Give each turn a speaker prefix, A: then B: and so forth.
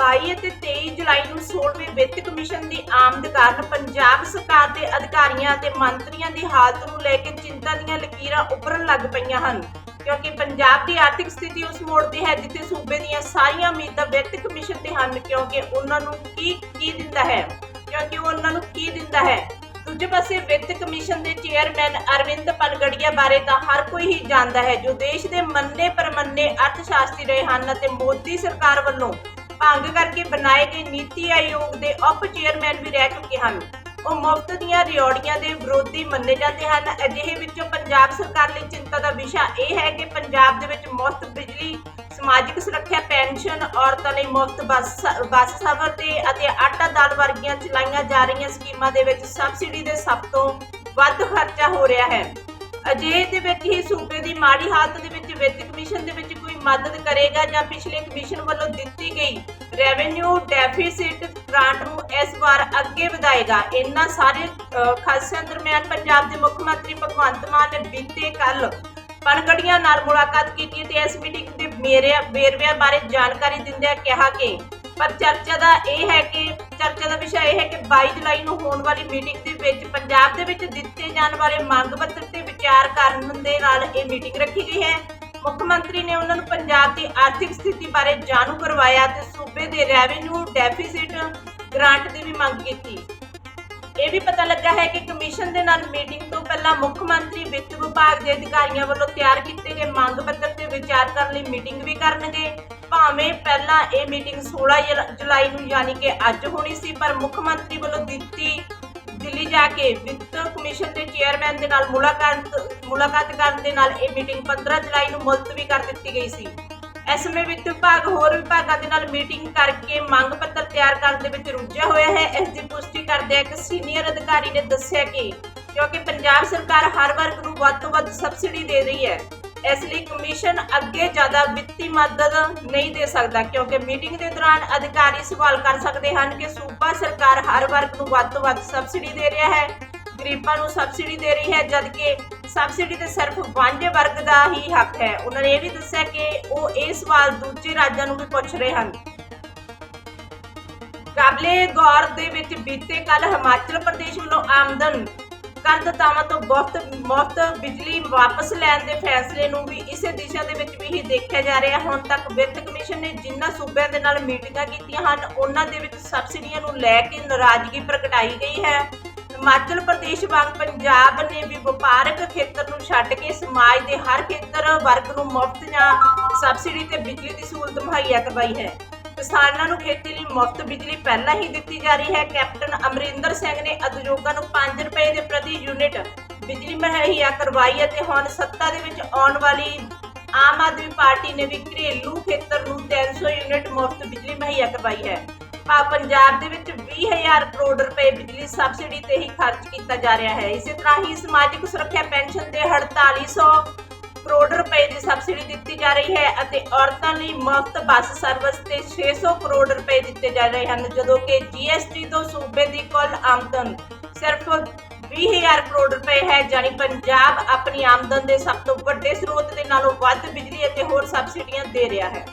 A: 22 ਅਤੇ 23 ਜੁਲਾਈ ਨੂੰ 16ਵੇਂ ਵਿੱਤ ਕਮਿਸ਼ਨ ਦੀ ਆਮਦ ਕਾਰਨ ਪੰਜਾਬ ਸਰਕਾਰ ਦੇ ਅਧਿਕਾਰੀਆਂ ਅਤੇ ਮੰਤਰੀਆਂ ਦੀ ਹਾਲਤ ਨੂੰ ਲੈ ਕੇ ਚਿੰਤਾ ਦੀਆਂ ਲਕੀਰਾਂ ਉੱਭਰਨ ਲੱਗ ਪਈਆਂ ਹਨ। ਕਿਉਂਕਿ ਪੰਜਾਬ ਦੀ ਆਰਥਿਕ ਸਥਿਤੀ ਉਸ ਮੋੜ ਤੇ ਹੈ ਜਿੱਥੇ ਸੂਬੇ ਦੀਆਂ ਸਾਰੀਆਂ ਉਮੀਦਾਂ ਵਿੱਤ ਕਮਿਸ਼ਨ ਤੇ ਹਨ, ਕਿਉਂਕਿ ਉਹਨਾਂ ਨੂੰ ਕੀ ਕੀ ਦਿੰਦਾ ਹੈ? ਕਿਉਂਕਿ ਉਹਨਾਂ ਨੂੰ ਕੀ ਦਿੰਦਾ ਹੈ? ਦੂਜੇ ਪਾਸੇ ਵਿੱਤ ਕਮਿਸ਼ਨ ਦੇ ਚੇਅਰਮੈਨ ਅਰਵਿੰਦ ਪਨਗੜੀਆ ਬਾਰੇ ਤਾਂ ਹਰ ਕੋਈ ਹੀ ਜਾਣਦਾ ਹੈ, ਜੋ ਦੇਸ਼ ਦੇ ਮੰਨੇ ਪਰਮੰਨੇ ਅਰਥਸ਼ਾਸਤਰੀ ਰਹੇ ਹਨ ਅਤੇ ਮੋਦੀ ਸਰਕਾਰ ਵੱਲੋਂ ਭੰਗ ਕਰਕੇ ਬਣਾਏ ਗਏ ਨੀਤੀ ਆਯੋਗ ਦੇ ਉਪ ਚੇਅਰਮੈਨ ਵੀ ਰਹਿ ਚੁੱਕੇ ਹਨ। ਉਹ ਮੁਫਤ ਦੀਆਂ ਰਿਓੜੀਆਂ ਦੇ ਵਿਰੋਧੀ ਮੰਨੇ ਜਾਂਦੇ ਹਨ। ਅਜਿਹੇ ਵਿੱਚੋਂ ਪੰਜਾਬ ਸਰਕਾਰ ਲਈ ਚਿੰਤਾ ਦਾ ਵਿਸ਼ਾ ਇਹ ਹੈ ਕਿ ਪੰਜਾਬ ਦੇ ਵਿੱਚ ਮੁਫਤ ਬਿਜਲੀ, ਸਮਾਜਿਕ ਸੁਰੱਖਿਆ, ਪੈਨਸ਼ਨ, ਔਰਤਾਂ ਲਈ ਮੁਫਤ ਬੱਸ ਬੱਸ ਸਫ਼ਰ ਤੇ ਅਤੇ ਆਟਾ ਦਾਲ ਵਰਗੀਆਂ ਚਲਾਈਆਂ ਜਾ ਰਹੀਆਂ ਸਕੀਮਾਂ ਦੇ ਵਿੱਚ ਸਬਸਿਡੀ ਦੇ ਸਭ ਤੋਂ ਵੱਧ ਖਰਚਾ ਹੋ ਰਿਹਾ ਹੈ। ਅਜਿਹੇ ਦੇ ਵਿੱਚ ਹੀ ਸੂਬੇ ਦੀ ਮਾੜੀ ਹਾਲਤ ਦੇ ਵਿੱਚ ਵਿੱਤ ਕਮਿਸ਼ਨ ਦੇ ਵਿੱਚ ਕੋਈ ਮਦਦ ਕਰੇਗਾ ਜਾਂ ਪਿਛਲੇ ਕਮਿਸ਼ਨ ਵੱਲੋਂ ਦਿੱਤੀ ਗਈ ਰੈਵਨਿਊ ਡੈਫਿਸਿਟ ਗ੍ਰਾਂਟ ਨੂੰ ਇਸ ਵਾਰ ਅੱਗੇ ਵਧਾਏਗਾ। ਇਹਨਾਂ ਸਾਰੇ ਖਾਸਿਆਂ ਦਰਮਿਆਨ ਪੰਜਾਬ ਦੇ ਮੁੱਖ ਮੰਤਰੀ ਭਗਵੰਤ ਮਾਨ ਨੇ ਬੀਤੇ ਕੱਲ ਪਨਗੜੀਆਂ ਨਾਲ ਮੁਲਾਕਾਤ ਕੀਤੀ ਤੇ ਇਸ ਮੀਟਿੰਗ ਦੇ ਮੇਰੇ ਵੇਰਵਿਆਂ ਬਾਰੇ ਜਾਣਕਾਰੀ ਦਿੰਦਿਆਂ ਕਿਹਾ ਕਿ ਪਰ ਚਰਚਾ ਦਾ ਇਹ ਹੈ ਕਿ, ਚਰਚਾ ਦਾ ਵਿਸ਼ਾ ਇਹ ਹੈ ਕਿ 22 ਜੁਲਾਈ ਨੂੰ ਹੋਣ ਵਾਲੀ ਮੀਟਿੰਗ ਦੇ ਵਿੱਚ ਪੰਜਾਬ ਦੇ ਵਿੱਚ ਦਿੱਤੇ ਜਾਣ ਵਾਲੇ ਮੰਗ ਪੱਤਰ ਤੇ ਵਿਚਾਰ ਕਰਨ ਦੇ ਨਾਲ ਇਹ ਮੀਟਿੰਗ ਰੱਖੀ ਗਈ ਹੈ। ਮੁੱਖ ਮੰਤਰੀ ਨੇ ਉਹਨਾਂ ਨੂੰ ਪੰਜਾਬ ਦੀ ਆਰਥਿਕ ਸਥਿਤੀ ਬਾਰੇ ਜਾਣੂ ਕਰਵਾਇਆ ਤੇ ਸੂਬੇ ਦੇ ਰੈਵਨਿਊ ਡੈਫਿਸਿਟ ਗ੍ਰਾਂਟ ਦੀ ਵੀ ਮੰਗ ਕੀਤੀ। ਇਹ ਵੀ ਪਤਾ ਲੱਗਾ ਹੈ ਕਿ ਕਮਿਸ਼ਨ ਦੇ ਨਾਲ ਮੀਟਿੰਗ ਤੋਂ ਪਹਿਲਾਂ ਮੁੱਖ ਮੰਤਰੀ ਵਿੱਤ ਵਿਭਾਗ ਦੇ ਅਧਿਕਾਰੀਆਂ ਵੱਲੋਂ ਤਿਆਰ ਕੀਤੇ ਗਏ ਮੰਗ ਪੱਤਰ ਤੇ ਵਿਚਾਰ ਕਰਨ ਲਈ ਮੀਟਿੰਗ ਵੀ ਕਰਨਗੇ। ਭਾਵੇਂ ਪਹਿਲਾਂ ਇਹ ਮੀਟਿੰਗ 16 ਜੁਲਾਈ ਨੂੰ ਯਾਨੀ ਕਿ ਅੱਜ ਹੋਣੀ ਸੀ, ਪਰ ਮੁੱਖ ਮੰਤਰੀ ਵੱਲੋਂ ਦਿੱਤੀ, ਦਿੱਲੀ ਜਾ ਕੇ ਵਿੱਤ ਕਮਿਸ਼ਨ ਚੇਅਰਮੈਨ ਦੇ ਨਾਲ ਮੁਲਾਕਾਤ ਮੁਲਾਕਾਤ ਕਰਨ ਦੇ ਨਾਲ ਇਹ ਮੀਟਿੰਗ 15 ਜੁਲਾਈ ਨੂੰ ਮੁਲਤਵੀ ਕਰ ਦਿੱਤੀ ਗਈ ਸੀ। ਇਸ ਸਮੇਂ ਵਿੱਤ ਵਿਭਾਗ, ਹੋਰ ਵਿਭਾਗਾਂ ਦੇ ਨਾਲ ਮੀਟਿੰਗ ਕਰਕੇ ਮੰਗ ਪੱਤਰ ਤਿਆਰ ਕਰਨ ਦੇ ਵਿੱਚ ਰੁੱਝਿਆ ਹੋਇਆ ਹੈ। ਇਸ ਦੀ ਪੁਸ਼ਟੀ ਕਰਦਿਆਂ ਇੱਕ ਸੀਨੀਅਰ ਅਧਿਕਾਰੀ ਨੇ ਦੱਸਿਆ ਕਿ ਕਿਉਂਕਿ ਪੰਜਾਬ ਸਰਕਾਰ ਹਰ ਵਰਗ ਨੂੰ ਵੱਧ ਤੋਂ ਵੱਧ ਸਬਸਿਡੀ ਦੇ ਰਹੀ ਹੈ, ਇਸ ਲਈ ਕਮਿਸ਼ਨ ਅੱਗੇ ਜ਼ਿਆਦਾ ਵਿੱਤੀ ਮਦਦ ਨਹੀਂ ਦੇ ਸਕਦਾ, ਕਿਉਂਕਿ ਮੀਟਿੰਗ ਦੇ ਦੌਰਾਨ ਅਧਿਕਾਰੀ ਸਵਾਲ ਕਰ ਸਕਦੇ ਹਨ ਕਿ ਸੂਬਾ ਸਰਕਾਰ ਹਰ ਵਰਗ ਨੂੰ ਵੱਧ ਤੋਂ ਵੱਧ ਸਬਸਿਡੀ ਦੇ ਰਿਹਾ ਹੈ। ਗਰੀਬਾਂ ਨੂੰ ਸਬਸਿਡੀ ਦੇ ਰਹੀ ਹੈ, ਜਦਕਿ ਸਬਸਿਡੀ ਤੇ ਸਿਰਫ ਵਾਂਝੇ ਵਰਗ ਦਾ ਹੀ ਹੱਕ ਹੈ। ਉਹਨਾਂ ਨੇ ਇਹ ਵੀ ਦੱਸਿਆ ਕਿ ਉਹ ਇਹ ਸਵਾਲ ਦੂਜੇ ਰਾਜਾਂ ਨੂੰ ਵੀ ਪੁੱਛ ਰਹੇ ਹਨ। ਕਾਬਲੇ ਗੌਰ ਦੇ ਵਿੱਚ ਬੀਤੇ ਕੱਲ ਹਿਮਾਚਲ ਪ੍ਰਦੇਸ਼ ਵੱਲੋਂ ਆਮਦਨ ਕਰਦਾਤਾਵਾਂ ਤੋਂ ਮੁਫਤ ਮੁਫਤ ਬਿਜਲੀ ਵਾਪਸ ਲੈਣ ਦੇ ਫੈਸਲੇ ਨੂੰ ਵੀ ਇਸੇ ਦਿਸ਼ਾ ਦੇ ਵਿੱਚ ਵੀ ਹੀ ਦੇਖਿਆ ਜਾ ਰਿਹਾ। ਹੁਣ ਤੱਕ ਵਿੱਤ ਕਮਿਸ਼ਨ ਨੇ ਜਿਨ੍ਹਾਂ ਸੂਬਿਆਂ ਦੇ ਨਾਲ ਮੀਟਿੰਗਾਂ ਕੀਤੀਆਂ ਹਨ, ਉਹਨਾਂ ਦੇ ਵਿੱਚ ਸਬਸਿਡੀਆਂ ਨੂੰ ਲੈ ਕੇ ਨਾਰਾਜ਼ਗੀ ਪ੍ਰਗਟਾਈ ਗਈ ਹੈ। ਹਿਮਾਚਲ ਪ੍ਰਦੇਸ਼ ਵਾਂਗ ਪੰਜਾਬ ਨੇ ਵੀ ਵਪਾਰਕ ਖੇਤਰ ਨੂੰ ਛੱਡ ਕੇ ਸਮਾਜ ਦੇ ਹਰ ਖੇਤਰ ਵਰਗ ਨੂੰ ਮੁਫਤ ਜਾਂ ਸਬਸਿਡੀ ਤੇ ਬਿਜਲੀ ਦੀ ਸਹੂਲਤ ਮੁਹੱਈਆ ਕਰਵਾਈ ਹੈ। ਕਿਸਾਨਾਂ ਨੂੰ ਖੇਤੀ ਲਈ ਮੁਫਤ ਬਿਜਲੀ ਪਹਿਲਾਂ ਹੀ ਦਿੱਤੀ ਜਾ ਰਹੀ ਹੈ। ਕੈਪਟਨ ਅਮਰਿੰਦਰ ਸਿੰਘ ਨੇ ਉਦਯੋਗਾਂ ਨੂੰ 5 ਰੁਪਏ ਦੇ ਪ੍ਰਤੀ ਯੂਨਿਟ ਬਿਜਲੀ ਮੁਹੱਈਆ ਕਰਵਾਈ ਹੈ ਤੇ ਹੁਣ ਸੱਤਾ ਦੇ ਵਿੱਚ ਆਉਣ ਵਾਲੀ ਆਮ ਆਦਮੀ ਪਾਰਟੀ ਨੇ ਵੀ ਘਰੇਲੂ ਖੇਤਰ ਨੂੰ 300 ਯੂਨਿਟ ਮੁਫਤ ਬਿਜਲੀ ਮੁਹੱਈਆ ਕਰਵਾਈ ਹੈ। ਭਾਵ ਪੰਜਾਬ ਦੇ ਵਿੱਚ 20000 ਕਰੋੜ ਰੁਪਏ ਬਿਜਲੀ ਸਬਸਿਡੀ ਤੇ ਹੀ ਖਰਚ ਕੀਤਾ ਜਾ ਰਿਹਾ ਹੈ। ਇਸੇ ਤਰ੍ਹਾਂ ਹੀ ਸਮਾਜਿਕ ਸੁਰੱਖਿਆ ਪੈਨਸ਼ਨ ਦੇ 4800 ਕਰੋੜ ਰੁਪਏ ਦੀ ਸਬਸਿਡੀ ਦਿੱਤੀ ਜਾ ਰਹੀ ਹੈ ਅਤੇ ਔਰਤਾਂ ਲਈ ਮੁਫਤ ਬੱਸ ਸਰਵਿਸ ਤੇ 600 ਕਰੋੜ ਰੁਪਏ ਦਿੱਤੇ ਜਾ ਰਹੇ ਹਨ, ਜਦੋਂ ਕਿ ਜੀਐਸਟੀ ਤੋਂ ਸੂਬੇ ਦੀ ਕੁੱਲ ਆਮਦਨ ਸਿਰਫ 20000 ਕਰੋੜ ਰੁਪਏ ਹੈ ਜਾਨੀ ਪੰਜਾਬ ਆਪਣੀ ਆਮਦਨ ਦੇ ਸਭ ਤੋਂ ਵੱਡੇ ਸਰੋਤ ਦੇ ਨਾਲੋਂ ਵੱਧ ਬਿਜਲੀ ਅਤੇ ਹੋਰ ਸਬਸਿਡੀਆਂ ਦੇ ਰਿਹਾ ਹੈ।